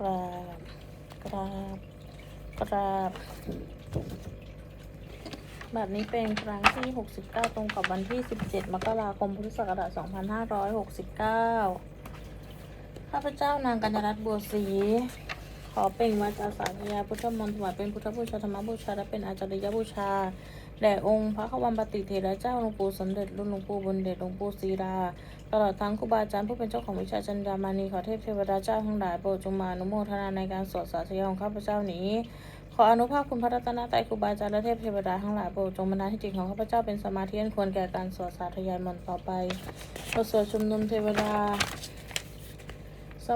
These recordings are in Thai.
กราบกราบกราบแบบนี้เป็นครั้งที่ 69 ตรงกับวันที่ 17 มกราคม พุทธศักราช 2569 ข้าพเจ้านางกัญญารัตน์บัวศรี ขอเปล่งวาจาสาธยายพุทธมนต์ถวายเป็นพุทธบูชาธรรมบูชา และเป็นอาจารยบูชา แด่องค์พระขวัมปติเถระเจ้าหลวงปู่สมเด็จรุ่นหลวงปู่บุญเดชหลวงปู่ศรีดา ตลอดทั้งครูบาอาจารย์ผู้เป็นเจ้าของวิชาจัญญามานีขอเทพเทวดาเจ้าทั้งหลายโปรดจงมาอนุโมทนาในการสวดสาธยายของข้าพเจ้านี้ ขออนุภาพคุณพระรัตนตรัยครูบาอาจารย์และเทพเทวดาทั้งหลายโปรดจงบรรดาลให้จิตของข้าพเจ้าเป็นสมาธิอันควรแก่การสวดสาธยายมนต์ต่อไปบทสวดชุมนุมเทวดา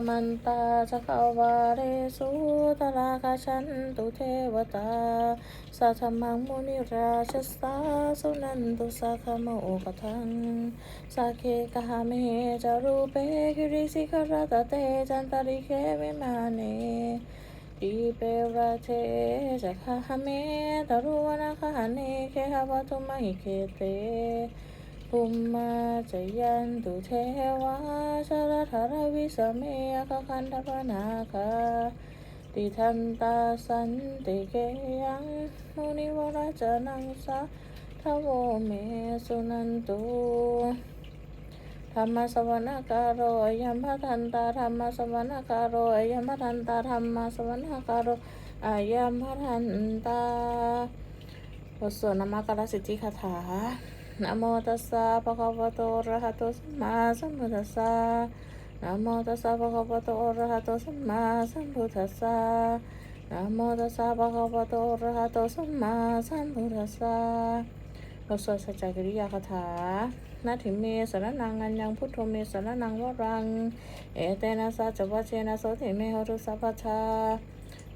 มันตาจักรวาเรสุตลากาชันตุเทวตาสัทธมังมุนิราชสาสุนันตุสัคโมกทังสักเคกหาเมจารูเปกิริสิกรตเตจันตริเควิมาเนดีเปราเทจักหาเมตารุวนาคหาเนเคหวตุมหิเคเต ภูมิมาจะยันตุเทวาชรธารวิสเมยกคันธปนาคาติทันตาสันติเกยังมุนิวราจนังสะทโวเมสุนันตุธรรมสวนการโรยัมพทันตาธรรมสวนการโรยัมพทันตาธรรมสวนการโรอายัมพทันตาบทสวดนามการสิทธิคาถา นะโมตัสสะภะคะวะโตอะระหะโตสัมมาสัมพุทธัสสะนะโมตัสสะภะคะวะโตอะระหะโตสัมมาสัมพุทธัสสะนะโมตัสสะภะคะวะโตอะระหะโตสัมมาสัมพุทธัสสะบทสวดสัจจกิริยาคาถานาถิเมสรนังอัญญังพุทโธเมสรนังวรัง เอเตนะสัจวัชเชนะโสติเมหรุสัพพชา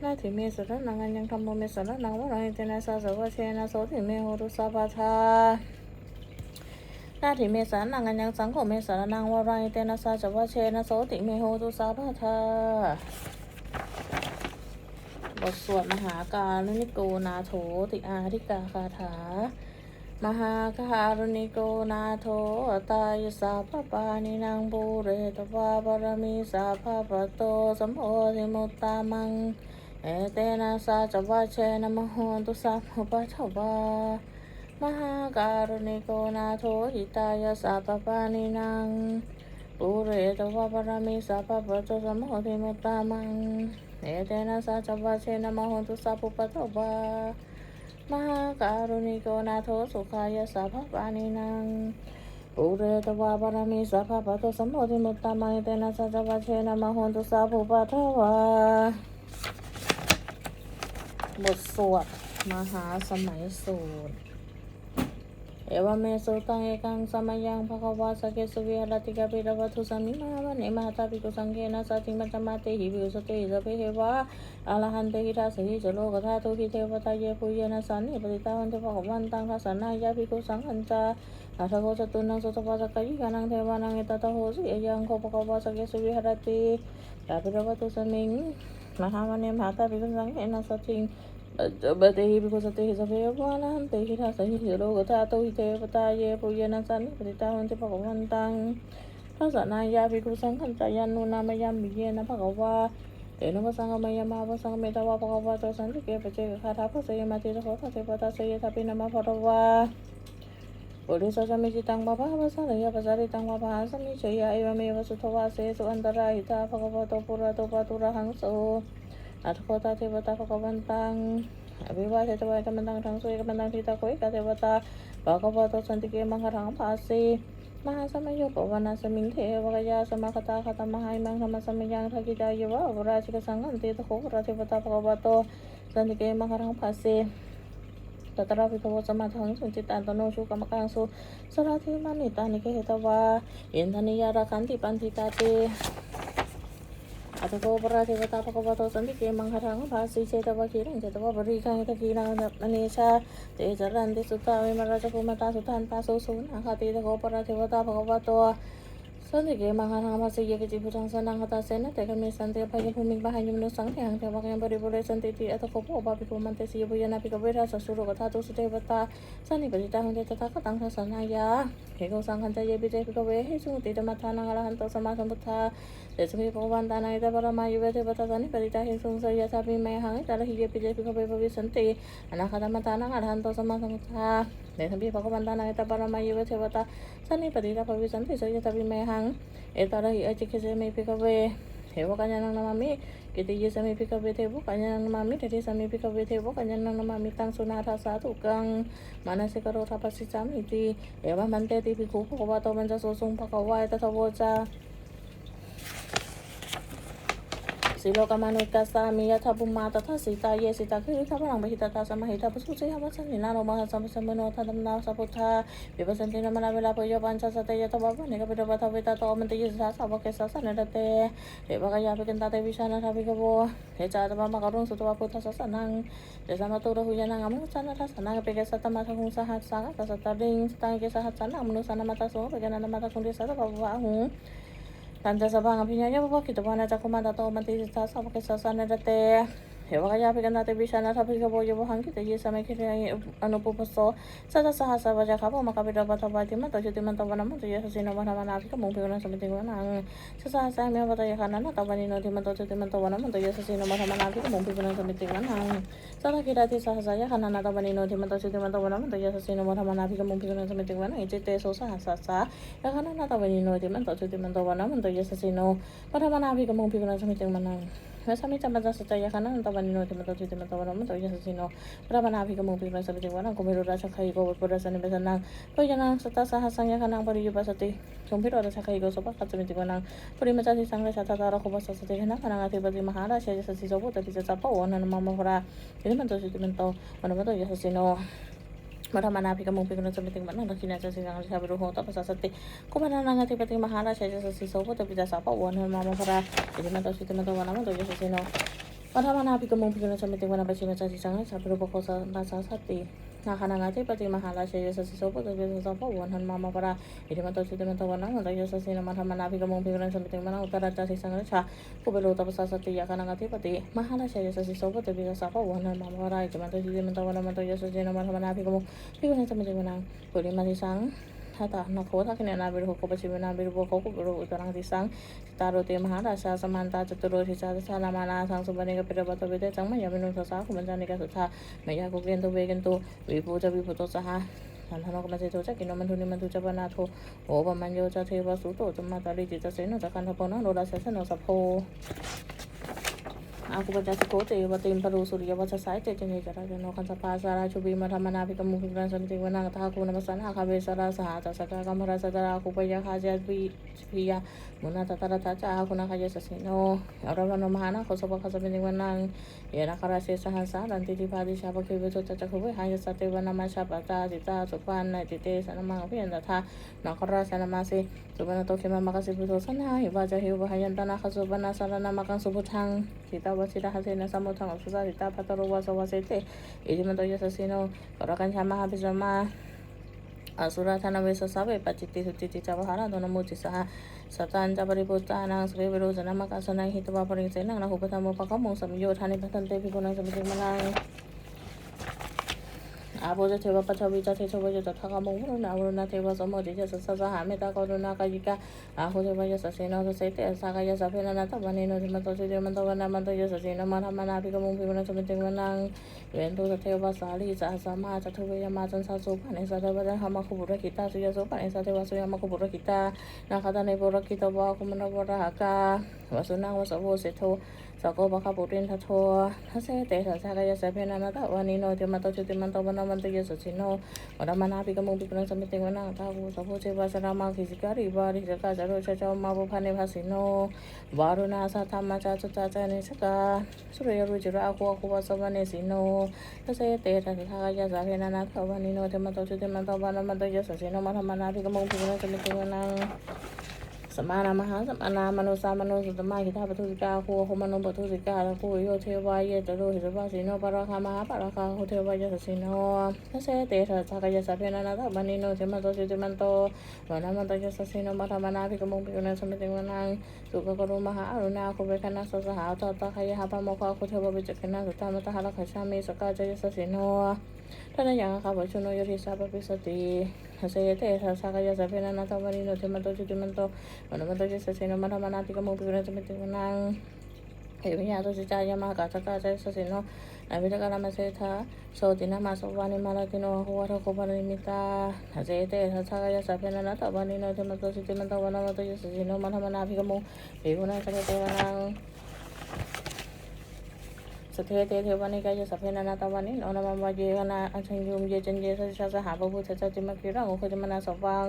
นาถิเมสรนังอัญญังธรรมโมเมสรนังวรังเอเตนะสัจวัชเชนะโสติเมหรุสัพพชา นาถิเมสานังอัญญังสังโฆเมสารนังวรายเตนะสาจวะเชนะโสติเมโหตุสาพาทาบทสวดมหาการุณิโกนาโถติอาธิกาคาถา มหาการุณิโกนาโถตายสาพปานินางบูเรตวาบารมีสาภาปะโตสัมโพธิมุตตามัง เอเตนะสาจวะเชนะมโหตุสาภปะทวา มหาการุณิโกนาโถหิตายาสัพพปานินางปุเรตวะปรมิสัพพปะโตสัมโหติมุตตามังเอเตนะสัจวัชเชนะมโหตุสัพพุปะโตวามหาการุณิโกนาโถสุขายาสัพพปานินางปุเรตวะปรมิสัพพปะโตสัมโหติมุตตามังเอเตนะสัจวัชเชนะมโหตุสัพพุปะโตวาบทสวดมหาสมัยสูตร เอวเมสุตังเอกังสมัยยังภควาสเกสุวิหารติกาปิรวัตุสัมมิมาวันเนมหาตาปิกุสังเกนะสัติมัจจมาเตหิวิอุสเตหิเปเหวะอรหันเตหิทัสหิจโลกธาตุหิเทวตาเยปุเยนะสันนิปติตาวันเทภควันตังทัสสนายาปิกุสังขันจาอาทโกจตุนังสุตปาสกยิกานังเทวานังเอตตะโหสิเอยังโคภควาสเกสุวิหารติยาปิรวัตุสัมมิงมหาวันเนมหาตาปิกุสังเกนะสัติ Bate hi because ate hi sabe wala han te hi tha sa hi hi ro ga tha to hi te pata ye pu ye na san ni ta hon te pa ko han tang tha sa na ya bi ku sang khan ta ya nu na ma ya mi ye na pa ko wa te no pa sang ma ya ma pa sang me ta wa pa ko wa to san ti ke pa che kha tha pa se ye ma ti ro tha te pa ta se ye tha pi na ma pa ro wa Uri sa sami ci tang baba ba sa ya pa sa ri tang baba sa mi che ya eva me va su tho wa se su antara ita pa ko pa to pura to pa tu ra hang so อัตโคตาเทวตาภควันตังอภิวาเทตวายกัมมันตังทังสุยกัมมันตังทิตาโคยกาเทวตาภะควะโตสันติเกมังคารังภาสีมหาสมัยโยปวนาสมิงเทวกยาสมาคตาคตมหายมังธรรมสมัยยังทักิจายวะวราชิกสังขันติตโคราเทวตาภควะโตสันติเกมังคารังภาสีตตระพิทวสมาทังสุจิตันตโนชุกรรมกังสุสราธิมานิตานิเกเหตวาอินทนิยาราคันติปันติตาเต อาตโกปราเทวตาภควโตสันติเกมังคทังภาสีเชตวะคีรังเจตวะบริคังตะกีนางนเนชาเตจรันติสุตาวิมาราชภูมิตาสุทันปาสุสุนอาคาติตโกปราเทวตาภควโต สัสุโรกธาตุสุเทวตาสันนิปจิตาหังเตตะคตังทัสนายาเหกสังคันจเยปิเจปิกเวหิสุติธรรมทานังอรหันตสัมมาสัมพุทธาเดชมิภวันตานัยตปรมายุเวเทวตาสันนิปจิตาหิสุงสยาสาปิเมหังตาลหิเยปิเจปิกเวภวิสันติอนาคตมตานังอรหันตสัมมาสัมพุทธาเดชมิภวันตานัยตปรมายุเวเทวตาสันนิปจิตาภวิสันติสยาสาปิเมหัง Etara hi aji kese me pika we hewa kanya nang nama mi kiti ye sami pika we tebu kanya nang nama mi tadi sami pika we tebu kanya nang nama mi tang sunara satu kang mana se karo rapa si sami ti ewa mante ti piku ko wa to manja so sung pa ka wa eta ta wo cha สิโลกามานุกัสสามิยะทับุมาตถาสีตาเยสิตาคือทัพพลังบหิตตาสมหิตาปุสุเสหวัสนนินาโนมหัสสัมปสัมโนทัตมนาสัพพุทธาวิปัสสันตินามานาเวลาปยปัญจสตยะตบะเนกปิโดปะทวิตาโตมันติยสาสาวกเสสะเนรเตเทวกายาภิกันตาเตวิชานาทาภิกโวเทจาตมะมะกรุงสุตวะพุทธสัสนังเดสามาตุระหุยานังอมุสันนาทัสนังเปเกสัตตมะทังสหัสสังตัสตตริงสตังเกสหัสสันนังมนุสันนามาตาโสเปกนันนามาตาคุงเดสัตตะภวะหุ ง Tanda sa bang pinyanya bapa kita bana ta kumanda to manti sa sa pa sa sa na date. Hewa kaya pikan date bisa na tapi ka boyo bohang kita ye sa me kire ano po paso sa sa sa sa baja ka po makapita ba ta ba ti man to juti man to bana mo to ye sa sino bana bana ka mong pikan sa miting bana sa sa sa me ba ta ye kana na ta bani no ti man to juti man to bana mo to ye sa sino bana bana ka mong pikan sa miting bana sa ta kira ti sa sa ya kana na ta bani no ti man to juti man to bana mo to ye sa sino bana bana ka mong pikan sa miting bana ite te so sa sa sa ya kana na ta bani no ti man to juti man to bana mo to ye sa sino めさみちゃまざすちゃやかなんたばにのてまとついてまたわらむといやすしのくらばなあぴかもぴまさびてわらんこめろらしゃかいごぼらさにべさなんこいやなんさたさはさんやかなんぱりゆばさてこんぴろらしゃかいごそばかつみてごなんぷりまさしさんがしゃたたらこばさせてなかながてばてまはらしゃやさしそぼたきささぱわなのままほらゆりまとついてまとわらむといやすしの Marama na pika mong pika na tsumiting ma na na kina tsa sisa ngal sa biru hong tapa sa tapi sa sapa wan mama para. Jadi ma to sisa ma to wan ama to sa sino. Marama na pika mong pika na tsumiting ma na. খানাগাছি প্রতি মাহালা সেই সসি সব সব বন্ধন মামা পরা এটি মাত্র সিদ্ধ মাত্র বনাম তাই সসি মাথা মানা ভিগ মুখ ভিগ সমিতি মানা উত্তরা চাষি সঙ্গে ছা কুবেল উত্তপ সাসতি ইয়া খানাগাছি প্রতি মাহালা সেই সসি সব বিগ সব বন্ধন মামা পরা এটি মাত্র সিদ্ধ মাত্র বনাম তাই সসি মাথা মানা ভিগ মুখ ভিগ সমিতি মানা করি মাঝি সাং mahala siya sa sisaw ko tapi sa pa wan mama para jadi mata sito mata wana mo to sa sino mara mana api kamu พี่คนนั้นจะมาจากเมืองปุริมาที่สังถ้าตานักโคถ้าคะแนนนาบิรุโคปัจจุบันนาบิรุโบโคกุบิรุอุตรังที่สังตาโรเตมหาราชาสมันตาจตุโรทิชาชาลามานาสังสุ บันิกปิรบัตเวเตจังมายามินุสสาคุมันจานิกสุธามายากุเกนตุเวกันตุวิภูจะวิภูโตสหสันทนกมันจะโตจะกินมันทุนิมันทุจะปนาโทโอปมันโยจะเทวสุโตจะมาตาลิจิตเสนจะกันทพนะโรราเสสนสัพโพ Aku baca sekote batu imparu surya baca saya te jenye jara jano kan sapa sara chubi mara mana api kamu pikiran sampai tinggal nang tak aku nama sana akabe sara sahata saka kamera sadara aku paya haja bi biya muna tatara taca aku nak haja sasino orang mana mahana kau sopa kasa tinggal nang ya nak karase sahasa dan titi padi siapa kibe to taca kuwe hanya sate bana masya bata tita sopan na tite sana mang api anda ta nak karasa nama si Subhana to kema makasih puto sana ibaja hiu bahayan tanah kasubana sarana makang subutang kita wasira sama habis sama asura thana wesa sabe pachiti sutiti chabahara dono muti saha satan jabari puta nang sri viru jana makasana hitwa paring senang na hubata mo pakamong samyo thani patante pikunang samiting manang 아버지 대바 파차비자 대처버지 타가 먹으로 나오나 대바 서머지 제서 사자 하메다 거 อาโปจะเทวปัจจวิจเทชวจะทักมงคลนาวนาเทวสมอดิจะสัสสหามิตากรุนากายิกาอาโปจะจะสัสนาสัสเตสักายสัพเพนาตวันิโนจิมันโตจิมันโตวันามันโตจะสัสนามาธรรมนาภิกมุงภิมันสมิจิมันังเวนตุเทวสาลีจะสัมมาจะทเวยามาจันสาสุปันเอสัตวัจันหามคุบุรกิตาสุยสุปันเอสัตวสุยามคุบุรกิตานาคาตานิบุรกิตวะคุมันวรหากาวสุนังวสวเสโท รามาคิสิการิบาริสกาจารชะจามาบุพานิภาสิโนวารุณาสัทธรรมจาจุตาจานิสกาสุริยรุจิราคูอาคูวาสวานิสิโนทัเสเตทัสากายาเสเพนานาตะวานิโนเทมันโตจุติมันโตวนามันตยสุสิโนมาธรรมนาปิกมุงปิกนังสมิติวนา สมานามหาสมานามโนสามโนสุตมะคิทาปทุสิกาโคโคมโนปทุสิกาตะโคโยเทวายะตโรหิตวาสิโนปะราคามหาปะราคาโคเทวายะสสิโนทัสเสเตถะสักยะสัพเพนานาตบันิโนเทมันโตสิเตมันโตวานามันตยะสสิโนมัทมานาภิกมงภิกษุสมิติวนังสุขกรุมหาอรุณาโคเวคณะสสหาตตะขยะหาปะโมคาโคเทววิจักขณะสุตตามตหะละขชามิสกาจยะสสิโนท่านยังข้าพเจ้าโยทิสาปปิสติทัสเสเตถะสักยะสัพเพนานาตบันิโนเทมันโตสิเตมันโต Bueno, me doy ese sino más fanática muy bien se mete una eh ya to ya ya ma ka ta ka sa sa sino na bi ta ka ma se tha so tina ma so wa ni ma la tino ho wa ko ba ni mi ta na se te sa sa ka ya สเทเตเทวานิกายสัพเพนานาตาวันิโนนามามวาเยกนาอัญชัญยุมเยจันเยสัจสหาบุพุทธเจ้าจิมกิรังโอคจิมนาสวัง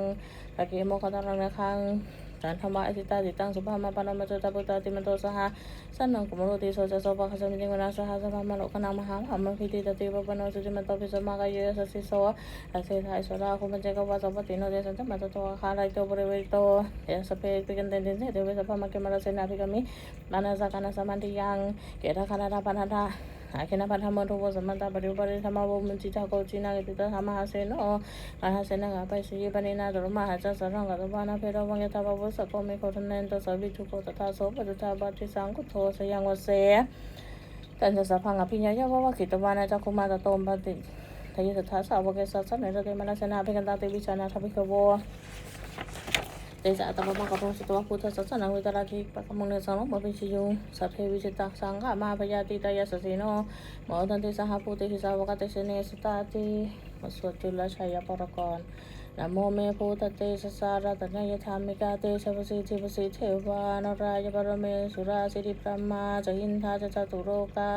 ตะเกโมคตารังนะคัง จันธรรมะอสิตาติตังสุภามาปานมาจตาปุตตาติมันโตสหาสันนังกุมโรติโสจะโสภะขสมิติวนาสหาสภามโลกนามหาหามังคิติตติปปโนสุจิมันโตปิสมากายเยสัสสิโสอาเสทายสราคุมันเจกวาสัพติโนเดสันตมัตโตอาคาไลโตบริเวโตเยสเปปิกันเตนเตนเตเวสภามะเกมารเสนาภิกามิมานาสกานาสมันติยังเกตาคานาดาปานาดา อาคินาพัฒนารูปสัมมาตาปริวปริธรรมวมุนจิตาโกจินาเกติตาธรรมหาเสนออาหาเสนกาไปสีปนินาดรมาหาจัสรังกัตบานาเพรวังยตาบวสโกมิโคทนันตสวิจุโกตถาโสปจุตาบัติสังกุโทสยังวเสแตันจะสะพังอภิญญายวาว่าขิตวานาจักคุมาตโตมปฏิทายสัทธาสาวกเกสัสสนเรเมนาเสนาเปกันตาติวิชานาทภิกโว สะตะปะมะกะโตสิตวะพุทธสัสนาวิตระทิปะกะมังเนสังบะปิชิยุสัพเพวิจิตังสังฆะมาพยาติตายะสสิโนโมทันติสหภูติหิสาวกะเตเสเนสตาติมสวดจุลชัยปรกรณ์ นะโมเมโพธเตสสารัตนยธามิกาเตชะปสิทิปสิเทวานรายปรเมสุราสิริพรหมาจหินทาจจตุโรกา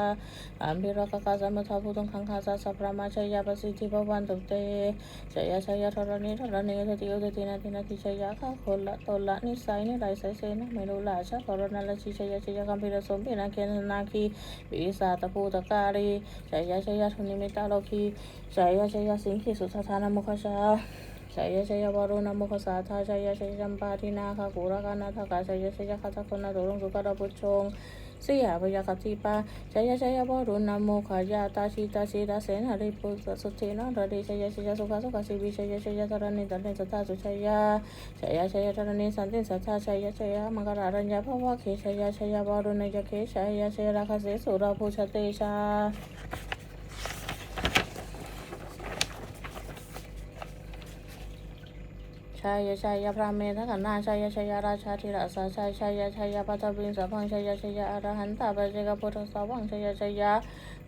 อัมพิรกกาสัมมทาภูตังคังคาสัสสะพระมาชยยาปสิทธิภวันตุเตชยาชยาธรณีธรณีทติโอทตินาทินาทิชยค่ะคนละตนละนิสัยนิไรใสเสนะไม่รู้ละชะกรณาลชิชยาชยาคัมพิรสมปินาเคนนาคีวิสาตภูตการีชยาชยทุนิมิตาโลคีชยาชยาสิงคิสุทธานามุขชา ชยชยวารุณมุขสาธาชยชยจัมปาทินาคากุรกานาทกาชยชยคาตะคนนาโดรงสุกระปุชงสิยาพยาคติปาชยชยบรุณโมขายาตาชิตาชิตาเสนาริปุสสุเทนะระดิชยชยสุขสุขสิวิชยชยธรณิตันเตสัทธาสุชยาชยชยธรณิสันติสัทธาชยชยมังกรารัญญาภวะเคชยชยบรุณยเคชยชยราคเสสุราภูชเตชา ชายชายพระเมธกันนาชายชายราชาธิราชาชายชายชายปัทวินสัพพังชายชายอรหันตาปเจกพุทธสาวังชายชาย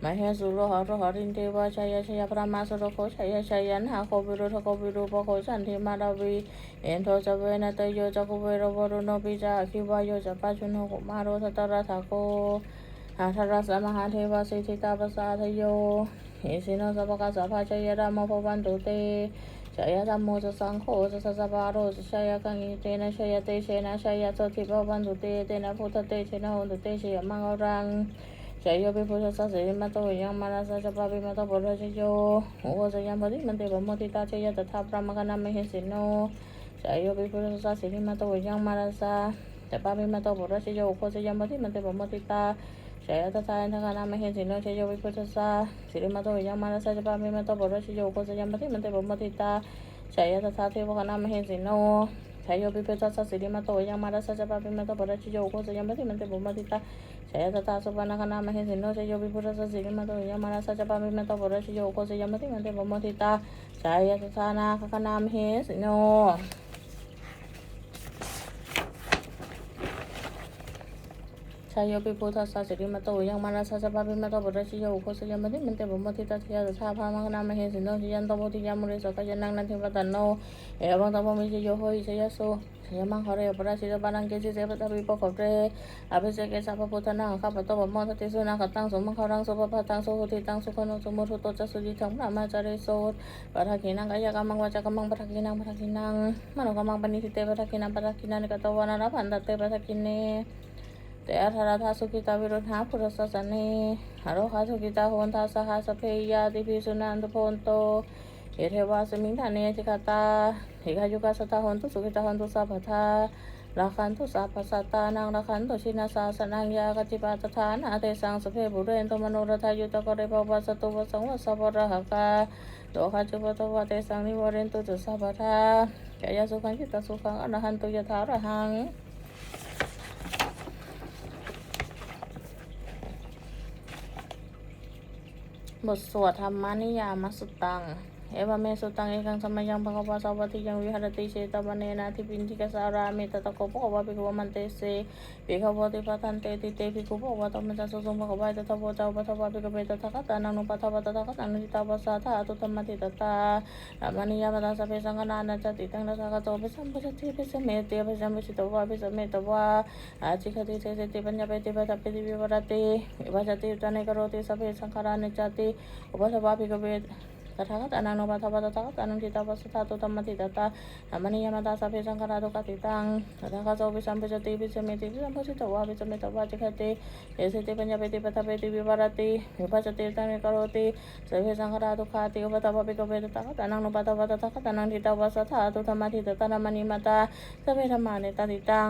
มเหสุโรหะโรหรินเทวชายชายพระมาสุโรโคชายชายันหาโควิรุทโควิรูปโคจันทิมาราวีเอ็นโทจเวนะเตโยจักเวรวรุโนปิจาคิวายโยจะปัจจุโนกุมาโรสตระทาโกหาทรัสมหาเทวสิทธิตาปสาทโยเอสิโนสัพพะสัพพะชยรามภวันตุเต ชยธรรมโมจะสังโฆจะสัสะปาโรจะชยกังอิเตนะชยเตเชนะชยโสติปวันตุเตเตนะพุทธเตเชนะโหตุเตเชยมังกรังชยโยปิพุทธสัสสิมัตโตยังมานาสัจปะปิมัตโตปุระชโยโหจะยังปฏิมันเตปโมติตาชยตถาพระมกนามเหสิโนชยโยปิพุทธสัสสิมัตโตยังมานาสัจปะปิมัตโตปุระชโยโหจะยังปฏิมันเตปโมติตา ชยตถาทกานามเหสิโนชยโยปิพุทธสัสสิริมัตโตยังมานาสัจปะปิมตโตปุรชโยโหจะยังปฏิมันเตปโมติตาชายตถาเทวคณามเหสิโนชายโยปิเปตัสสะสิริมาโตยังมารัสสะปะปิมาโตปะรชโยโคสยังปะติมันเตบุมติตาชายตถาสุปนักาคณามเหสิโนชายโยปิพุทธสสิริมาโตยังมารัสสะปะปิมาโตปะรชโยโคสยังปะติมันเตบุมติตาชายตถานาคณานามเหสิโน ชายโยปิพุทธสสิริมาโตยังมานาสัจปะปิมาโตปะระชิโยโคสยามติมันเตบุมติตาเทียตถาพามังนามเหสินโนชิยันโตโพธิยามุริสกยันนังนันทิปตันโนเอวังตปมิชโยโหอิชยโสชยมังหเรปราชิตปานังเกจิเสปตปิปะขเรอภิเษกสัพพุทธนังข้าพเจ้าบมทติสุนาคตังสมังคารังสุปปะตังสุหุติตังสุขโนสุมุทุตจัสุจิตังพระมาจาริโสปะทักินังกายกรรมังวาจากรรมังปะทักินังปะทักินังมโนกรรมังปณิทิเตปะทักินังปะทักินังนิกตวานาราพันตเตปะทักินี แต่ธารธาสุขิตาวิรุณหาพุทธศาสนีหาโรคาสุขิตาโหนทาสหัสเพียาติพิสุนันทโพนโตเอเทวาสมิงธานีจิกาตาเอกายุกาสตาหุนตุสุขิตาหุนตุสัพพทาลาคันตุสัพพสัตตานังลาคันตุชินาสาสนังยากติปาตฐานาเตสังสเพบุเรนตมโนรทายุตกเรปวัสตุวสังวสปรหกาโตคาจุปตวะเตสังนิวเรนตุจุสัพพทากายสุขังจิตสุขังอรหันตุยถาระหัง บทสวดธรรมนิยามสุตัง เอวเมสุตังเอกังสมัยยังภะคะวะสาวะติยังวิหารติเชตวันเนนาทิปินทิกสารามิตตะโกภะคะวะภิกขมันเตเสภิกขวติปะทันเตติเตภิกขุภะควะตมัจจสุสงภะคะวะตถะโพเจ้าปะทะวะภิกเวตถะคะตานังนุปะทะวะตถะคะตานังทิตาปัสสะทะตุธรรมติตตาธรรมานิยามตัสสะเพสังฆนานาจติตังนัสสะกะโตภิสัมปชัตติภิสัมเมติภิสัมปชิตวะภิสัมเมตวะอาจิคติเทเสติปัญญาเปติปัตตปิติวิวรติวิภัชติอุตตเนกโรติสัพเพสังขารานิจติอุปัสสวะภิกขเว ตถาคตานังโนปัทถะปัตตะคตานังทิตาปัสสะทาตุธรรมติตตาธรรมนิยามตาสัพเพสังฆราตุกติตังตถาคตโสวิสัมปจติวิสเมติวิสัมปชิตวะวิสเมตวะจิคติเอสิติปัญญาเปติปัตตเปติวิวารติวิภัชติตังเนกโรติสัพเพสังฆราตุคาติอุปตตวะปิกเวตถาคตานังโนปัทถะปัตตะคตานังทิตาปัสสะทาตุธรรมติตตาธรรมนิยามตาสัพเพธรรมานิตติตัง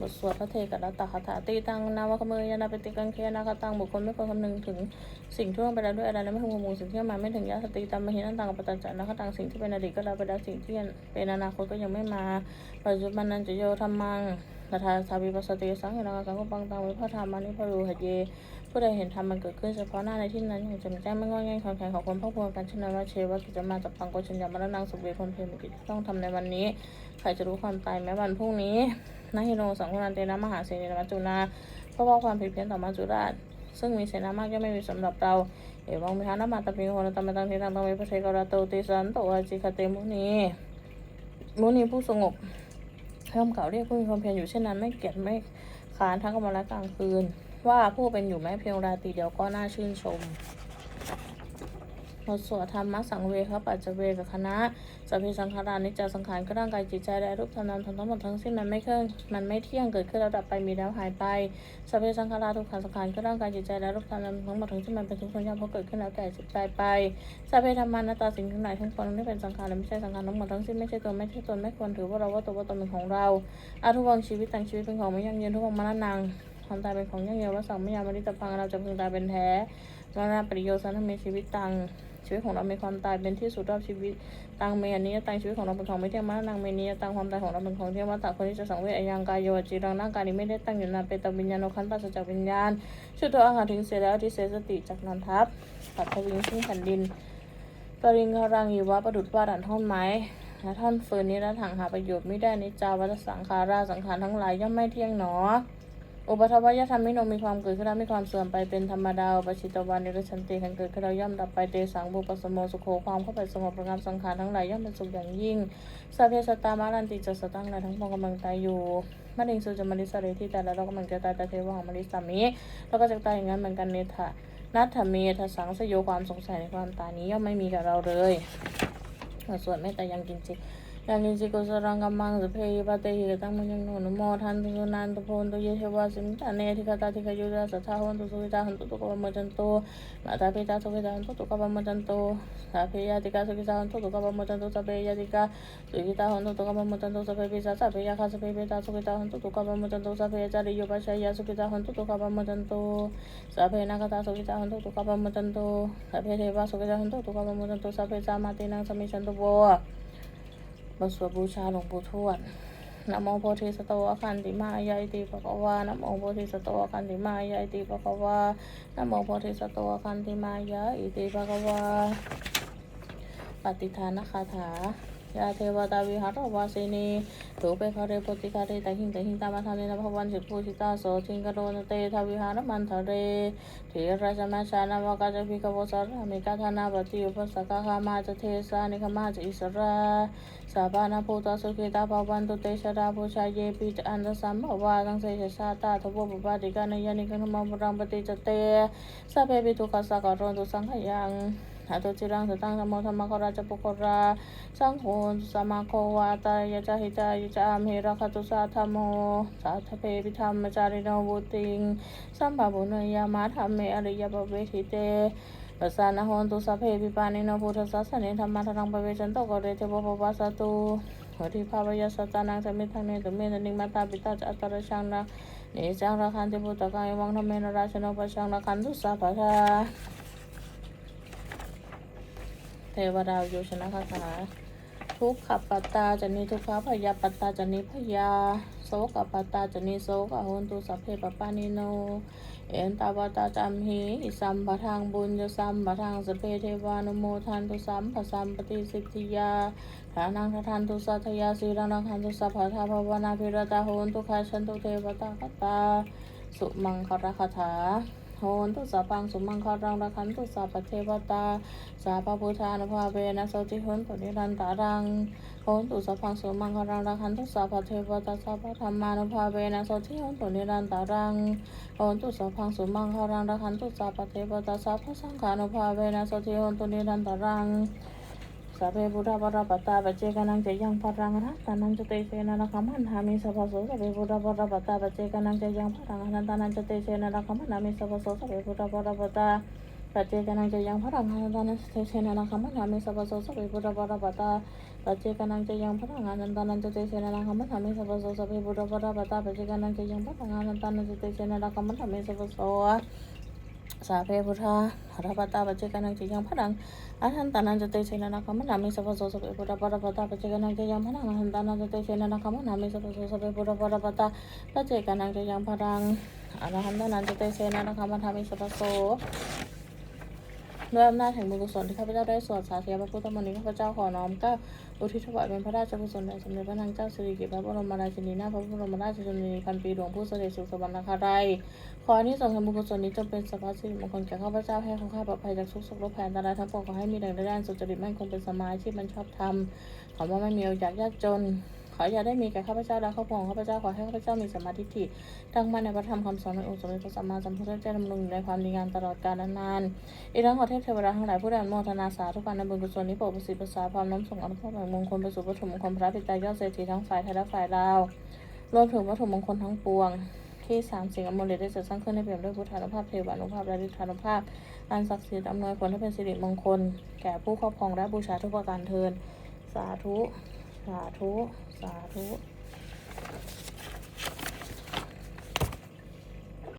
บทสวดพระเทกรัตตคาถาตีตังนาวคเมยานาปฏิกังเคนาคตังบุคคลไม่ควรคำนึงถึงสิ่งที่ล่วงไปแล้วด้วยอะไรและไม่ควรมูสิ่งที่มาไม่ถึงยาสติตามมหินันตังกับปตัญจานะคตังสิ่งที่เป็นอดีตก็แล้วไปแล้วสิ่งที่เป็นอนาคตก็ยังไม่มาปัจจุบันนันจะโยธรรมังตถาสาวิปัสสติสังเหิรังกังกุปังตังวิพะธรรมานิพารูหเยผู้ใดเห็นธรรมมันเกิดขึ้นเฉพาะหน้าในที่นั้นอย่างแจ่มแจ้งไม่งอแงงความแข็งของคนพวกพวงกันชนนั้นว่าเชว่ากิจมาจากปังโกชัญญามรณังสุเวคนเพลกิจต้องทำในวันนี้ ใครจะรู้ความตายแม้วันพรุ่งนี้ นาฮิโนสังฆนันเตนะมหาเสนีนมัจจุนาเพราะว่าความผิดเพี้ยนต่อมัจจุราช ซึ่งมีเสนามากย่อมไม่มีสำหรับเรา เอวังมิหานามาตปิงโหนตัมมตังเทตังตังเวพระเทกราโตติสันโตอาจิคเตมุนีมุนีผู้สงบย่อมกล่าวเรียกผู้มีความเพียรอยู่เช่นนั้นไม่เกียจไม่ค้านทั้งกลางวันและกลางคืน ว่าผู้เป็นอยู่แม้เพียงราตรีเดียวก็น่าชื่นชม บทสวดธรรมสังเวคปัจจเวกับคณะสัพเพสังขารานิจจสังขารก็ร่างกายจิตใจและรูปธรรมนามทั้งหมดทั้งสิ้นมันไม่เคลื่อนมันไม่เที่ยงเกิดขึ้นแล้วดับไปมีแล้วหายไปสัพเพสังขาราทุกขังสังขารก็ร่างกายจิตใจและรูปธรรมนามทั้งหมดทั้งสิ้นมันเป็นทุกข์ทนยากเพราะเกิดขึ้นแล้วแก่จิตใจไปสัพเพธรรมานาตาสิ่งทั้งหลายทั้งปวงไม่เป็นสังขารและไม่ใช่สังขารทั้งหมดทั้งสิ้นไม่ใช่ตัวไม่ใช่ตนไม่ควรถือว่าเราว่าตัวว่าตนเป็นของเราอาทุกวังชีวิตต่างชีวิตเป็นของไม่ยั่งยืนทุกวังมรณะงความตายเป็นของยั่งยืนว่าสังไม่ยามมริตพังเราจะพึงตายเป็นแท้มรณะปริโยสันทเมชีวิตตัง ชีวิตของเรามีความตายเป็นที่สุดรอบชีวิตตังเมอันนี้ตังชีวิตของเราเป็นของไม่เที่ยงมานางเมียนี้ตังความตายของเราเป็นของเที่ยงวัตตะคนที่จะสังเวชอายังกายโยจีรังร่างกายนี้ไม่ได้ตั้งอยู่นานเป็นตวิญญาณคันปัสจากวิญญาณชุดตัวอาหารถึงเสียแล้วที่เสสติจากนันทับปัดทวิงซึ่งแผ่นดินปริงครังอยู่ว่าประดุดว่าดันท่อนไม้และท่อนเฟินนี้และถังหาประโยชน์ไม่ได้นิจาวัฏสังขาราสังขารทั้งหลายย่อมไม่เที่ยงหนอ อุปทวยธรรมมิโนมีความเกิดขึ้นแล้วมีความเสื่อมไปเป็นธรรมดาอุปชิตวานิรชันติขันเกิดขึ้นแล้วย่อมดับไปเตสังบุปสมโมสุโขความเข้าไปสงบประงับสังขารทั้งหลายย่อมเป็นสุขอย่างยิ่งสัพเพสตามารันติจะสตังหลายทั้งปวงกำลังตายอยู่มะเร็งสุจมริสเรที่แต่แล้วเรากำลังจะตายแต่เทวะของมริสามีแล้วก็จะตายอย่างนั้นเหมือนกันเนทะนัทธเมทสังสโยความสงสัยในความตายนี้ย่อมไม่มีกับเราเลยส่วนไม่แต่ยังกินจิยังจิกุสรังกัมมังสเพยปะเต หิกตังมังยังโนนโมทันตุสุนันตุโพนตุเยเทวาสิมตาเนธิกตาธิกยุราสัทธาหนตุสุวิตาหันตุตุกวมจันโตมาตาปิตาสุวิตาหันตุตุกวมจันโตสาเพยติกาสุกิตาหันตุตุกวมจันโตสาเพยติกาสุกิตาหันตุตุกวมจันโตสาเพปิสาสาเพยคาสาเพปิตาสุกิตาหันตุตุกวมจันโตสาเพยจาริโย บทสวดบูชาหลวงปู่ทวดนะโมโพธิสตวคันติมายายติปะกวานะโมโพธิสตวคันติมายายติปะกวานะโมโพธิสตวคันติมายาอิติปะกวาปฏิทานคาถา ยาเทวตาวิหารวาสินีถูเปคาเรปติคาเรตะหิงตะหิงตามาทานินภวันสิภูชิตาโสทิงกโรนเตทวิหารมันทะเรเถระจมาชานาวกาจพิกวสารมิกาธานาปฏิอุปสกคามาจเทสานิคมาจอิสราสาบานาภูตสุขิตาภวันตุเตชราภูชาเยปิจอันตสัมภวาทังเสชชาตาทวปปาติกานยานิกันมมรังปฏิจเตสัพเพปิทุกขสักการนตุสังขยัง หาตุจิรังสตังธรรมโมธรรมคราจปุคราสังโฆสมาโควาตายะจหิตายะจามเฮระคตุสาธรรมโมสาธเพปิธรรมจาริโนบุติงสัมภาบุเนยามาธรรมเมอริยปเวทิเตปัสสานะโหนตุสัพเพปิปานิโนพุทธสัสสเนธรรมะทังปเวชันโตกเรเทวปปัสสตุหริภาวยสัตานังสมิทังเนตุเมนนิมาตาปิตาจัตตระชังนะเนจังระคันติพุตตะกังวังธรรมเมนราชโนปชังระคันตุสัพพะ วดาโยชนะคาถาทุกขปัตตาจะนิทุกขพยาปัตตาจะนิพยาโสกปัตตาจะนิโสกโหนตุสัพเพปปานิโน เอ็นตาวตาจัมหิสัมปะทังบุญจะสัมปะทังสเปเทวานุโมทันตุสัมปะสัมปติสิทธิยาฐานังทันตุสัทยาสีรังนังคันตุสัพพะทาภวนาภิรตาโหนตุคาชันตุเทวตาคตา สุมังคารคาถา โหนตุสาปังสุมังคารังระคันตุสาปเทวตา สาปพุทธานุภาเวนะโสติหนตุนิรันตารังโหนตุสาปังสุมังคารังระคันตุสาปเทวตาสัพพะธรรมานุภาเวนะโสติหนตุนิรันตารังโหนตุสาปังสุมังคารังระคันตุสาปเทวตาสัพพะสังฆานุภาเวนะโสติหนตุนิรันตารัง สัพเพพุทธปรปัตตาปัจเจกนังจะยังพรังรัตตานังจะเตเสนารักขมันหามิสัพพโสสัพเพพุทธปรปัตตาปัจเจกนังจะยังพรังรัตตานังจะเตเสนารักขมันหามิสัพพโสสัพเพพุทธปรปัตตาปัจเจกนังจะยังพรังรัตตานังจะเตเสนาหามิสัพพโสสัพเพพุทธปรตตาปัจเจกนังจะยังพรังรัตตานังจะเตเสนารักขมันหามิสัพพโสสเปปุระปรปตาปัจเจกนังจะยังพรังรัตตานังจเตเสนารักขมันามิสัพพโสสเปพุทธาหรปตาปัจะยังพรังอาหันตานันจะเตเชนะนะคำนามิสัพพโสสัพเพพุทธปรปตตาปัจเจกนังจะยังพนังอาหันตานันจะเตเชนนะคำนามิสัพพโสสเพพุทธปรปัตตาปัจเจกนังจะยังพลังอรหันตานันจเตเชนนะคำนามิสัพพโส ด้วยอำนาจแห่งบุญกุศลที่ข้าพเจ้าได้สวดสาธยายพระพุทธมนต์นี้ข้าพเจ้าขอน้อมเกล้าอุทิศถวายเป็นพระราชกุศลแด่สมเด็จพระนางเจ้าสิริกิติ์พระบรมราชินีนาถพระบรมราชชนนีพันปีหลวงผู้เสด็จสู่สวรรคาลัยขอที่ส่งแห่งบุญกุศลนี้จงเป็นสัพพสิริมงคลแก่ข้าพเจ้าให้ข้าข้าปลอดภัยจากทุกโศกโรคภัยอันตรายทั้งปวงขอให้มีดังด้านสุจริตมั่นคงเป็นสมาธิมันชอบธรรมขอว่าไม่มีอยากยากจน ออย่าได้มีแก่ข้าพเจ้าและครอบครัวของข้าพเจ้าขอให้ข้าพเจ้ามีสมาธิฐิตั้งมั่นในพระธรรมคำสอนในองค์สมเด็จพระสัมมาสัมพุทธเจ้าดำรงอยู่ในความดีงามตลอดกาลนานอีกทั้งขอเทพเทวดาทั้งหลายผู้ได้อนุโมทนาสาธุการในบุญกุศลนี้โปรดประสิทธิ์ประสาความน้อมส่งอนุภาพแห่งมงคลไปสู่วัตถุมงคลพระปิตายอดเศรษฐีทั้งฝ่ายไทยและฝ่ายลาวรวมถึงวัตถุมงคลทั้งปวงที่สามสิ่งอมฤตได้จัดสร้างขึ้นในเปี่ยมด้วยพุทธานุภาพเทวานุภาพและฤทธานุภาพ อันศักดิ์สิทธิ์อำนวยผลให้เป็นสิริมงคล แก่ผู้ครอบครองและบูชาทุกประการเทิน สาธุ สาธุ สาธุ